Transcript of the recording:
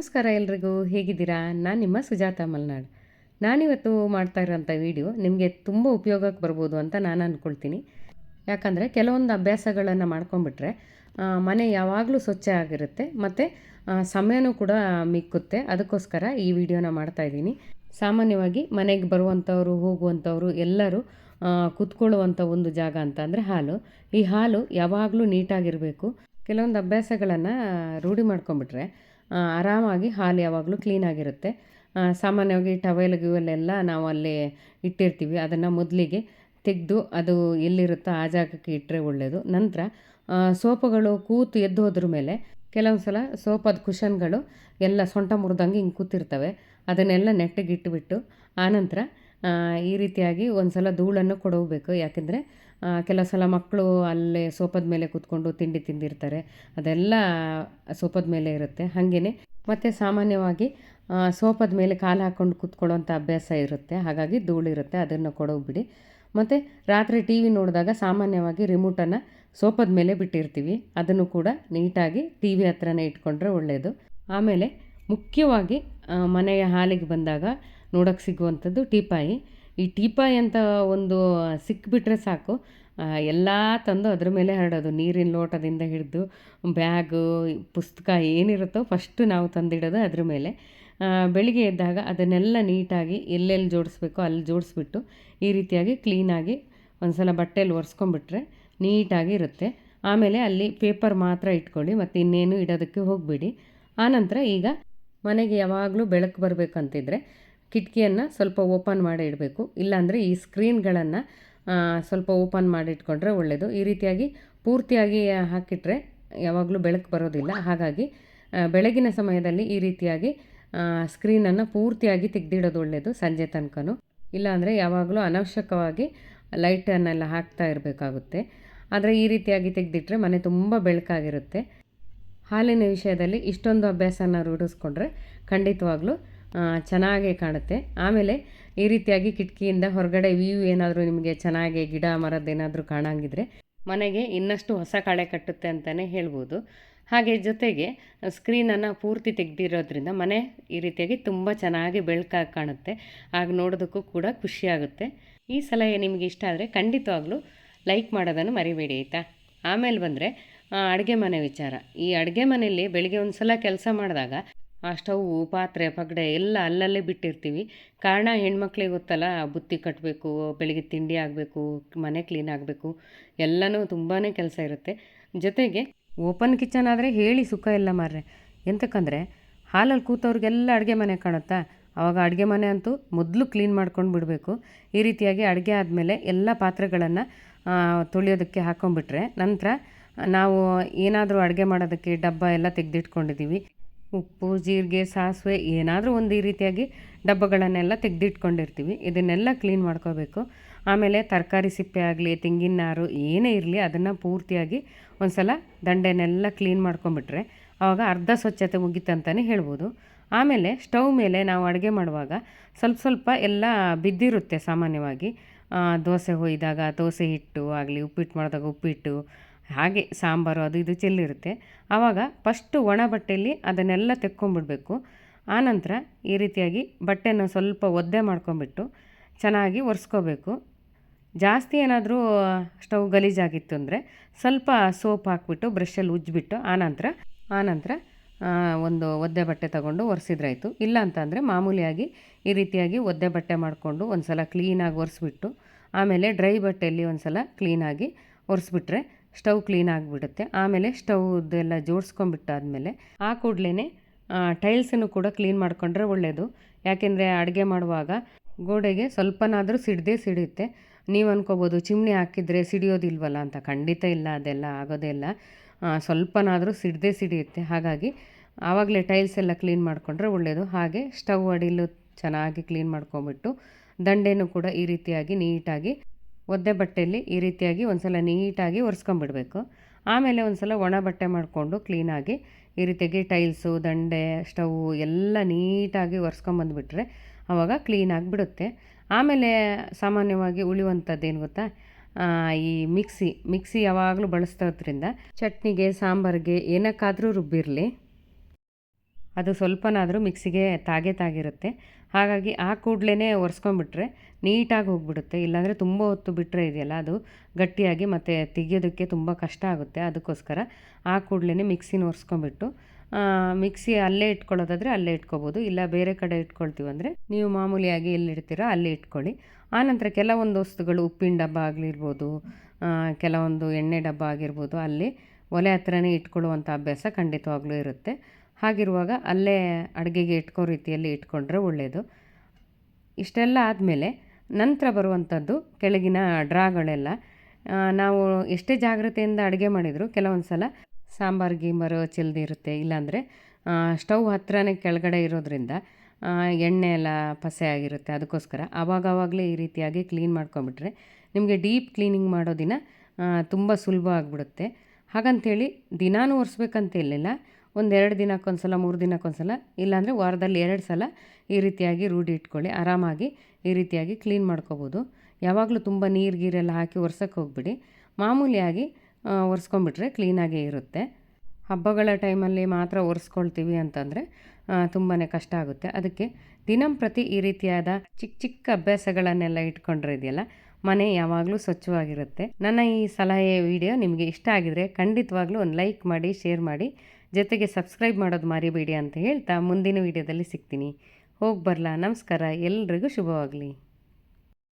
ನಮಸ್ಕಾರ ಎಲ್ರಿಗೂ, ಹೇಗಿದ್ದೀರಾ? ನಾನು ನಿಮ್ಮ ಸುಜಾತ ಮಲ್ನಾಡ್. ನಾನಿವತ್ತು ಮಾಡ್ತಾ ಇರೋಂಥ ವಿಡಿಯೋ ನಿಮಗೆ ತುಂಬ ಉಪಯೋಗಕ್ಕೆ ಬರ್ಬೋದು ಅಂತ ನಾನು ಅಂದ್ಕೊಳ್ತೀನಿ ಯಾಕಂದರೆ ಕೆಲವೊಂದು ಅಭ್ಯಾಸಗಳನ್ನು ಮಾಡ್ಕೊಂಬಿಟ್ರೆ ಮನೆ ಯಾವಾಗಲೂ ಸ್ವಚ್ಛ ಆಗಿರುತ್ತೆ, ಮತ್ತು ಸಮಯನೂ ಕೂಡ ಮಿಕ್ಕುತ್ತೆ. ಅದಕ್ಕೋಸ್ಕರ ಈ ವಿಡಿಯೋನ ಮಾಡ್ತಾ ಇದ್ದೀನಿ. ಸಾಮಾನ್ಯವಾಗಿ ಮನೆಗೆ ಬರುವಂಥವ್ರು, ಹೋಗುವಂಥವ್ರು ಎಲ್ಲರೂ ಕುತ್ಕೊಳ್ಳುವಂಥ ಒಂದು ಜಾಗ ಅಂತ ಅಂದರೆ ಹಾಲು. ಈ ಹಾಲು ಯಾವಾಗಲೂ ನೀಟಾಗಿರಬೇಕು. ಕೆಲವೊಂದು ಅಭ್ಯಾಸಗಳನ್ನು ರೂಢಿ ಮಾಡ್ಕೊಂಬಿಟ್ರೆ ಆರಾಮಾಗಿ ಹಾಲು ಯಾವಾಗಲೂ ಕ್ಲೀನಾಗಿರುತ್ತೆ ಸಾಮಾನ್ಯವಾಗಿ ಟವೆಲ್ ಗಿವೆಲೆಲ್ಲ ನಾವು ಅಲ್ಲಿ ಇಟ್ಟಿರ್ತೀವಿ. ಅದನ್ನು ಮೊದಲಿಗೆ ತೆಗೆದು ಅದು ಎಲ್ಲಿರುತ್ತೋ ಆ ಜಾಗಕ್ಕೆ ಇಟ್ಟರೆ ಒಳ್ಳೆಯದು ನಂತರ ಸೋಪುಗಳು ಕೂತು ಎದ್ದು ಹೋದ್ರ ಮೇಲೆ ಕೆಲವೊಂದು ಸಲ ಸೋಪದ ಕುಷನ್ಗಳು ಎಲ್ಲ ಸೊಂಟ ಮುರಿದಂಗೆ ಹಿಂಗೆ ಕೂತಿರ್ತವೆ. ಅದನ್ನೆಲ್ಲ ನೆಟ್ಟಿಗೆ ಇಟ್ಟುಬಿಟ್ಟು ಆನಂತರ ಈ ರೀತಿಯಾಗಿ ಒಂದು ಸಲ ಧೂಳನ್ನು ಕೊಡೋಬೇಕು. ಯಾಕೆಂದರೆ ಕೆಲವು ಸಲ ಮಕ್ಕಳು ಅಲ್ಲೇ ಸೋಪದ ಮೇಲೆ ಕೂತ್ಕೊಂಡು ತಿಂಡಿ ತಿಂದಿರ್ತಾರೆ. ಅದೆಲ್ಲ ಸೋಪದ ಮೇಲೆ ಇರುತ್ತೆ. ಹಾಗೆಯೇ ಮತ್ತು ಸಾಮಾನ್ಯವಾಗಿ ಸೋಪದ ಮೇಲೆ ಕಾಲು ಹಾಕ್ಕೊಂಡು ಕೂತ್ಕೊಳ್ಳೋಂಥ ಅಭ್ಯಾಸ ಇರುತ್ತೆ. ಹಾಗಾಗಿ ಧೂಳಿರುತ್ತೆ ಅದನ್ನು ಕೊಡೋಗ್ಬಿಡಿ ಮತ್ತು ರಾತ್ರಿ ಟಿ ವಿ ನೋಡಿದಾಗ ಸಾಮಾನ್ಯವಾಗಿ ರಿಮೋಟನ್ನು ಸೋಪದ ಮೇಲೆ ಬಿಟ್ಟಿರ್ತೀವಿ. ಅದನ್ನು ಕೂಡ ನೀಟಾಗಿ ಟಿ ವಿ ಹತ್ರನೇ ಇಟ್ಕೊಂಡ್ರೆ ಒಳ್ಳೆಯದು ಆಮೇಲೆ ಮುಖ್ಯವಾಗಿ ಮನೆಯ ಹಾಲಿಗೆ ಬಂದಾಗ ನೋಡೋಕ್ಕೆ ಸಿಗುವಂಥದ್ದು ಟೀಪಾಯಿ. ಈ ಟೀಪಾಯಿ ಅಂತ ಒಂದು ಸಿಕ್ಬಿಟ್ರೆ ಸಾಕು. ಎಲ್ಲ ತಂದು ಅದ್ರ ಮೇಲೆ ಹರಡೋದು. ನೀರಿನ ಲೋಟದಿಂದ ಹಿಡಿದು ಬ್ಯಾಗು, ಪುಸ್ತಕ ಏನಿರುತ್ತೋ ಫಸ್ಟು ನಾವು ತಂದಿಡೋದು ಅದ್ರ ಮೇಲೆ. ಬೆಳಿಗ್ಗೆ ಎದ್ದಾಗ ಅದನ್ನೆಲ್ಲ ನೀಟಾಗಿ ಎಲ್ಲೆಲ್ಲಿ ಜೋಡಿಸ್ಬೇಕೋ ಅಲ್ಲಿ ಜೋಡಿಸ್ಬಿಟ್ಟು ಈ ರೀತಿಯಾಗಿ ಕ್ಲೀನಾಗಿ ಒಂದು ಸಲ ಬಟ್ಟೆಯಲ್ಲಿ ಒರೆಸ್ಕೊಂಡ್ಬಿಟ್ರೆ ನೀಟಾಗಿ ಇರುತ್ತೆ. ಆಮೇಲೆ ಅಲ್ಲಿ ಪೇಪರ್ ಮಾತ್ರ ಇಟ್ಕೊಳ್ಳಿ, ಮತ್ತು ಇನ್ನೇನು ಇಡೋದಕ್ಕೆ ಹೋಗಬೇಡಿ. ಆನಂತರ ಈಗ ಮನೆಗೆ ಯಾವಾಗಲೂ ಬೆಳಕು ಬರಬೇಕಂತಿದ್ರೆ ಕಿಟಕಿಯನ್ನು ಸ್ವಲ್ಪ ಓಪನ್ ಮಾಡಿ ಇಡಬೇಕು. ಇಲ್ಲಾಂದರೆ ಈ ಸ್ಕ್ರೀನ್ಗಳನ್ನು ಸ್ವಲ್ಪ ಓಪನ್ ಮಾಡಿಟ್ಕೊಂಡ್ರೆ ಒಳ್ಳೆಯದು ಈ ರೀತಿಯಾಗಿ ಪೂರ್ತಿಯಾಗಿ ಹಾಕಿಟ್ರೆ ಯಾವಾಗಲೂ ಬೆಳಕು ಬರೋದಿಲ್ಲ. ಹಾಗಾಗಿ ಬೆಳಗಿನ ಸಮಯದಲ್ಲಿ ಈ ರೀತಿಯಾಗಿ ಸ್ಕ್ರೀನನ್ನು ಪೂರ್ತಿಯಾಗಿ ತೆಗೆದಿಡೋದು ಒಳ್ಳೆಯದು ಸಂಜೆ ತನಕನೂ. ಇಲ್ಲಾಂದರೆ ಯಾವಾಗಲೂ ಅನವಶ್ಯಕವಾಗಿ ಲೈಟನ್ನೆಲ್ಲ ಹಾಕ್ತಾ ಇರಬೇಕಾಗುತ್ತೆ. ಆದರೆ ಈ ರೀತಿಯಾಗಿ ತೆಗೆದಿಟ್ರೆ ಮನೆ ತುಂಬ ಬೆಳಕಾಗಿರುತ್ತೆ. ಹಾಲಿನ ವಿಷಯದಲ್ಲಿ ಇಷ್ಟೊಂದು ಅಭ್ಯಾಸನ ರೂಢಿಸ್ಕೊಂಡ್ರೆ ಖಂಡಿತವಾಗ್ಲೂ ಚೆನ್ನಾಗೇ ಕಾಣುತ್ತೆ. ಆಮೇಲೆ ಈ ರೀತಿಯಾಗಿ ಕಿಟಕಿಯಿಂದ ಹೊರಗಡೆ ವ್ಯೂ ಏನಾದರೂ ನಿಮಗೆ ಚೆನ್ನಾಗಿ ಗಿಡ ಮರದ್ದೇನಾದರೂ ಕಾಣಂಗಿದ್ರೆ ಮನೆಗೆ ಇನ್ನಷ್ಟು ಹೊಸ ಕಳೆ ಕಟ್ಟುತ್ತೆ ಅಂತಲೇ ಹೇಳ್ಬೋದು. ಹಾಗೆ ಜೊತೆಗೆ ಸ್ಕ್ರೀನನ್ನು ಪೂರ್ತಿ ತೆಗೆದಿರೋದ್ರಿಂದ ಮನೆ ಈ ರೀತಿಯಾಗಿ ತುಂಬ ಚೆನ್ನಾಗಿ ಬೆಳಕಾಗಿ ಕಾಣುತ್ತೆ. ಆಗ ನೋಡೋದಕ್ಕೂ ಕೂಡ ಖುಷಿಯಾಗುತ್ತೆ ಈ ಸಲಹೆ ನಿಮಗೆ ಇಷ್ಟ ಆದರೆ ಖಂಡಿತವಾಗ್ಲೂ ಲೈಕ್ ಮಾಡೋದನ್ನು ಮರಿಬೇಡಿ, ಆಯಿತಾ? ಆಮೇಲೆ ಬಂದರೆ ಅಡುಗೆ ಮನೆ ವಿಚಾರ. ಈ ಅಡುಗೆ ಮನೆಯಲ್ಲಿ ಬೆಳಿಗ್ಗೆ ಒಂದು ಸಲ ಕೆಲಸ ಮಾಡಿದಾಗ ಆ ಸ್ಟವ್ವು ಪಾತ್ರೆ, ಪಗಡೆ ಎಲ್ಲ ಅಲ್ಲಲ್ಲೇ ಬಿಟ್ಟಿರ್ತೀವಿ. ಕಾರಣ ಹೆಣ್ಮಕ್ಳಿಗೆ ಗೊತ್ತಲ್ಲ, ಬುತ್ತಿ ಕಟ್ಟಬೇಕು ಬೆಳಗ್ಗೆ ತಿಂಡಿ ಆಗಬೇಕು, ಮನೆ ಕ್ಲೀನ್ ಆಗಬೇಕು, ಎಲ್ಲನೂ ತುಂಬಾ ಕೆಲಸ ಇರುತ್ತೆ. ಜೊತೆಗೆ ಓಪನ್ ಕಿಚನ್ ಆದರೆ ಹೇಳಿ ಸುಖ ಇಲ್ಲ ಮಾರ್ರೆ. ಎಂತಕ್ಕಂದರೆ ಹಾಲಲ್ಲಿ ಕೂತವ್ರಿಗೆಲ್ಲ ಅಡುಗೆ ಮನೆ ಕಾಣುತ್ತಾ? ಆವಾಗ ಅಡುಗೆ ಮನೆ ಅಂತೂ ಮೊದಲು ಕ್ಲೀನ್ ಮಾಡ್ಕೊಂಡು ಬಿಡಬೇಕು. ಈ ರೀತಿಯಾಗಿ ಅಡುಗೆ ಆದಮೇಲೆ ಎಲ್ಲ ಪಾತ್ರೆಗಳನ್ನು ತೊಳೆಯೋದಕ್ಕೆ ಹಾಕೊಂಡ್ಬಿಟ್ರೆ ನಂತರ ನಾವು ಏನಾದರೂ ಅಡುಗೆ ಮಾಡೋದಕ್ಕೆ ಡಬ್ಬ ಎಲ್ಲ ತೆಗೆದಿಟ್ಕೊಂಡಿದ್ದೀವಿ. ಉಪ್ಪು, ಜೀರಿಗೆ, ಸಾಸಿವೆ ಏನಾದರೂ ಒಂದು ಈ ರೀತಿಯಾಗಿ ಡಬ್ಬಗಳನ್ನೆಲ್ಲ ತೆಗೆದಿಟ್ಕೊಂಡಿರ್ತೀವಿ. ಇದನ್ನೆಲ್ಲ ಕ್ಲೀನ್ ಮಾಡ್ಕೋಬೇಕು. ಆಮೇಲೆ ತರಕಾರಿ ಸಿಪ್ಪೆ ಆಗಲಿ, ತೆಂಗಿನ ನಾರು ಏನೇ ಇರಲಿ ಅದನ್ನು ಪೂರ್ತಿಯಾಗಿ ಒಂದು ಸಲ ದಂಡೆನೆಲ್ಲ ಕ್ಲೀನ್ ಮಾಡ್ಕೊಂಬಿಟ್ರೆ ಆವಾಗ ಅರ್ಧ ಸ್ವಚ್ಛತೆ ಮುಗೀತಂತಲೇ ಹೇಳ್ಬೋದು. ಆಮೇಲೆ ಸ್ಟವ್ ಮೇಲೆ ನಾವು ಅಡುಗೆ ಮಾಡುವಾಗ ಸ್ವಲ್ಪ ಸ್ವಲ್ಪ ಎಲ್ಲ ಬಿದ್ದಿರುತ್ತೆ ಸಾಮಾನ್ಯವಾಗಿ. ದೋಸೆ ಹೊಯ್ದಾಗ ದೋಸೆ ಹಿಟ್ಟು ಆಗಲಿ, ಉಪ್ಪಿಟ್ಟು ಮಾಡಿದಾಗ ಉಪ್ಪಿಟ್ಟು ಹಾಗೆ ಸಾಂಬಾರು ಅದು ಇದು ಚೆಲ್ಲಿರುತ್ತೆ. ಆವಾಗ ಫಸ್ಟು ಒಣ ಬಟ್ಟೆಯಲ್ಲಿ ಅದನ್ನೆಲ್ಲ ತೆಕ್ಕೊಂಬಿಡಬೇಕು. ಆನಂತರ ಈ ರೀತಿಯಾಗಿ ಬಟ್ಟೆನ ಸ್ವಲ್ಪ ಒದ್ದೆ ಮಾಡ್ಕೊಂಬಿಟ್ಟು ಚೆನ್ನಾಗಿ ಒರೆಸ್ಕೋಬೇಕು. ಜಾಸ್ತಿ ಏನಾದರೂ ಸ್ಟವ್ ಗಲೀಜಾಗಿತ್ತು ಅಂದರೆ ಸ್ವಲ್ಪ ಸೋಪ್ ಹಾಕ್ಬಿಟ್ಟು ಬ್ರಷಲ್ಲಿ ಉಜ್ಜಿಬಿಟ್ಟು ಆನಂತರ ಆನಂತರ ಒಂದು ಒದ್ದೆ ಬಟ್ಟೆ ತಗೊಂಡು ಒರೆಸಿದ್ರಾಯಿತು. ಇಲ್ಲ ಅಂತಂದರೆ ಮಾಮೂಲಿಯಾಗಿ ಈ ರೀತಿಯಾಗಿ ಒದ್ದೆ ಬಟ್ಟೆ ಮಾಡಿಕೊಂಡು ಒಂದು ಸಲ ಕ್ಲೀನಾಗಿ ಒರೆಸ್ಬಿಟ್ಟು, ಆಮೇಲೆ ಡ್ರೈ ಬಟ್ಟೆಯಲ್ಲಿ ಒಂದು ಸಲ ಕ್ಲೀನಾಗಿ ಒರೆಸ್ಬಿಟ್ರೆ ಸ್ಟವ್ ಕ್ಲೀನ್ ಆಗಿಬಿಡುತ್ತೆ. ಆಮೇಲೆ ಸ್ಟವ್ದೆಲ್ಲ ಜೋಡಿಸ್ಕೊಂಡ್ಬಿಟ್ಟಾದಮೇಲೆ ಆ ಕೂಡಲೇ ಟೈಲ್ಸನ್ನು ಕೂಡ ಕ್ಲೀನ್ ಮಾಡಿಕೊಂಡ್ರೆ ಒಳ್ಳೆಯದು ಯಾಕೆಂದರೆ ಅಡುಗೆ ಮಾಡುವಾಗ ಗೋಡೆಗೆ ಸ್ವಲ್ಪನಾದರೂ ಸಿಡ್ದೇ ಸಿಡಿಯುತ್ತೆ ನೀವು ಅನ್ಕೋಬೋದು ಚಿಮ್ಣಿ ಹಾಕಿದರೆ ಸಿಡಿಯೋದಿಲ್ವಲ್ಲ ಅಂತ. ಖಂಡಿತ ಇಲ್ಲ, ಅದೆಲ್ಲ ಆಗೋದೇ ಇಲ್ಲ. ಸ್ವಲ್ಪನಾದರೂ ಸಿಡ್ದೇ ಸಿಡಿಯುತ್ತೆ. ಹಾಗಾಗಿ ಆವಾಗಲೇ ಟೈಲ್ಸ್ ಎಲ್ಲ ಕ್ಲೀನ್ ಮಾಡಿಕೊಂಡ್ರೆ ಒಳ್ಳೆಯದು ಹಾಗೆ ಸ್ಟವ್ ಅಡಿಲು ಚೆನ್ನಾಗಿ ಕ್ಲೀನ್ ಮಾಡ್ಕೊಂಬಿಟ್ಟು ದಂಡೆನೂ ಕೂಡ ಈ ರೀತಿಯಾಗಿ ನೀಟಾಗಿ ಒದ್ದೆ ಬಟ್ಟೆಯಲ್ಲಿ ಈ ರೀತಿಯಾಗಿ ಒಂದು ಸಲ ನೀಟಾಗಿ ಒರೆಸ್ಕೊಂಬಿಡ್ಬೇಕು. ಆಮೇಲೆ ಒಂದು ಸಲ ಒಣ ಬಟ್ಟೆ ಮಾಡಿಕೊಂಡು ಕ್ಲೀನಾಗಿ ಈ ರೀತಿಯಾಗಿ ಟೈಲ್ಸು ದಂಡೆ ಸ್ಟವ್ ಎಲ್ಲ ನೀಟಾಗಿ ಒರೆಸ್ಕೊಂಬಂದುಬಿಟ್ರೆ ಆವಾಗ ಕ್ಲೀನಾಗಿ ಬಿಡುತ್ತೆ ಆಮೇಲೆ ಸಾಮಾನ್ಯವಾಗಿ ಉಳಿಯುವಂಥದ್ದು ಏನು ಗೊತ್ತಾ? ಈ ಮಿಕ್ಸಿ ಮಿಕ್ಸಿ ಯಾವಾಗಲೂ ಬಳಸ್ತೋದ್ರಿಂದ ಚಟ್ನಿಗೆ, ಸಾಂಬಾರಿಗೆ ಏನಕ್ಕಾದರೂ ರುಬ್ಬಿರಲಿ. ಅದು ಸ್ವಲ್ಪನಾದರೂ ಮಿಕ್ಸಿಗೆ ತಾಗೆ ತಾಗಿರುತ್ತೆ. ಹಾಗಾಗಿ ಆ ಕೂಡಲೇ ಒರೆಸ್ಕೊಂಬಿಟ್ರೆ ನೀಟಾಗಿ ಹೋಗ್ಬಿಡುತ್ತೆ. ಇಲ್ಲಾಂದರೆ ತುಂಬ ಹೊತ್ತು ಬಿಟ್ಟರೆ ಇದೆಯಲ್ಲ, ಅದು ಗಟ್ಟಿಯಾಗಿ ಮತ್ತು ತೆಗಿಯೋದಕ್ಕೆ ತುಂಬ ಕಷ್ಟ ಆಗುತ್ತೆ. ಅದಕ್ಕೋಸ್ಕರ ಆ ಕೂಡಲೇ ಮಿಕ್ಸಿನ ಒರೆಸ್ಕೊಂಬಿಟ್ಟು ಮಿಕ್ಸಿ ಅಲ್ಲೇ ಇಟ್ಕೊಳ್ಳೋದಾದರೆ ಅಲ್ಲೇ ಇಟ್ಕೋಬೋದು. ಇಲ್ಲ ಬೇರೆ ಕಡೆ ಇಟ್ಕೊಳ್ತೀವಂದರೆ ನೀವು ಮಾಮೂಲಿಯಾಗಿ ಎಲ್ಲಿಡ್ತೀರೋ ಅಲ್ಲೇ ಇಟ್ಕೊಳ್ಳಿ. ಆನಂತರ ಕೆಲವೊಂದು ವಸ್ತುಗಳು, ಉಪ್ಪಿನ ಡಬ್ಬ ಆಗಲಿರ್ಬೋದು ಕೆಲವೊಂದು ಎಣ್ಣೆ ಡಬ್ಬ ಆಗಿರ್ಬೋದು, ಅಲ್ಲಿ ಒಲೆ ಹತ್ರನೇ ಇಟ್ಕೊಳ್ಳುವಂಥ ಅಭ್ಯಾಸ ಖಂಡಿತವಾಗ್ಲೂ ಇರುತ್ತೆ. ಹಾಗಿರುವಾಗ ಅಲ್ಲೇ ಅಡುಗೆಗೆ ಇಟ್ಕೋ ರೀತಿಯಲ್ಲಿ ಇಟ್ಕೊಂಡ್ರೆ ಒಳ್ಳೆಯದು ಇಷ್ಟೆಲ್ಲ ಆದಮೇಲೆ ನಂತರ ಬರುವಂಥದ್ದು ಕೆಳಗಿನ ಡ್ರಾಗಳೆಲ್ಲ. ನಾವು ಎಷ್ಟೇ ಜಾಗ್ರತೆಯಿಂದ ಅಡುಗೆ ಮಾಡಿದರೂ ಕೆಲವೊಂದು ಸಲ ಸಾಂಬಾರು, ಗೀಂಬಾರು ಚೆಲ್ದಿರುತ್ತೆ ಇಲ್ಲಾಂದರೆ ಸ್ಟವ್ ಹತ್ತಿರನೇ ಕೆಳಗಡೆ ಇರೋದ್ರಿಂದ ಎಣ್ಣೆ ಎಲ್ಲ ಪಸೆ ಆಗಿರುತ್ತೆ. ಅದಕ್ಕೋಸ್ಕರ ಆವಾಗವಾಗಲೇ ಈ ರೀತಿಯಾಗಿ ಕ್ಲೀನ್ ಮಾಡ್ಕೊಂಬಿಟ್ರೆ ನಿಮಗೆ ಡೀಪ್ ಕ್ಲೀನಿಂಗ್ ಮಾಡೋ ದಿನ ತುಂಬ ಸುಲಭ ಆಗಿಬಿಡುತ್ತೆ. ಹಾಗಂತೇಳಿ ದಿನಾನೂ ಒರೆಸ್ಬೇಕಂತ ಇರಲಿಲ್ಲ. ಒಂದೆರಡು ದಿನಕ್ಕೊಂದ್ಸಲ, ಮೂರು ದಿನಕ್ಕೊಂದ್ಸಲ, ಇಲ್ಲಾಂದರೆ ವಾರದಲ್ಲಿ ಎರಡು ಸಲ ಈ ರೀತಿಯಾಗಿ ರೂಢಿ ಇಟ್ಕೊಳ್ಳಿ. ಆರಾಮಾಗಿ ಈ ರೀತಿಯಾಗಿ ಕ್ಲೀನ್ ಮಾಡ್ಕೋಬೋದು. ಯಾವಾಗಲೂ ತುಂಬ ನೀರು ಗೀರೆಲ್ಲ ಹಾಕಿ ಒರ್ಸೋಕ್ಕೆ ಹೋಗ್ಬಿಡಿ. ಮಾಮೂಲಿಯಾಗಿ ಒರೆಸ್ಕೊಂಬಿಟ್ರೆ ಕ್ಲೀನಾಗೇ ಇರುತ್ತೆ. ಹಬ್ಬಗಳ ಟೈಮಲ್ಲಿ ಮಾತ್ರ ಒರೆಸ್ಕೊಳ್ತೀವಿ ಅಂತಂದರೆ ತುಂಬಾ ಕಷ್ಟ ಆಗುತ್ತೆ. ಅದಕ್ಕೆ ದಿನಂಪ್ರತಿ ಈ ರೀತಿಯಾದ ಚಿಕ್ಕ ಚಿಕ್ಕ ಅಭ್ಯಾಸಗಳನ್ನೆಲ್ಲ ಇಟ್ಕೊಂಡ್ರೆ ಇದೆಯಲ್ಲ, ಮನೆ ಯಾವಾಗಲೂ ಸ್ವಚ್ಛವಾಗಿರುತ್ತೆ. ನನ್ನ ಈ ಸಲಹೆ ವಿಡಿಯೋ ನಿಮಗೆ ಇಷ್ಟ ಆಗಿದರೆ ಖಂಡಿತವಾಗ್ಲೂ ಒಂದು ಲೈಕ್ ಮಾಡಿ, ಶೇರ್ ಮಾಡಿ. ಜೊತೆಗೆ ಸಬ್ಸ್ಕ್ರೈಬ್ ಮಾಡೋದು ಮರಿಬೇಡಿ ಅಂತ ಹೇಳ್ತಾ ಮುಂದಿನ ವಿಡಿಯೋದಲ್ಲಿ ಸಿಗ್ತೀನಿ. ಹೋಗಿ ಬರಲಾ. ನಮಸ್ಕಾರ. ಎಲ್ರಿಗೂ ಶುಭವಾಗಲಿ.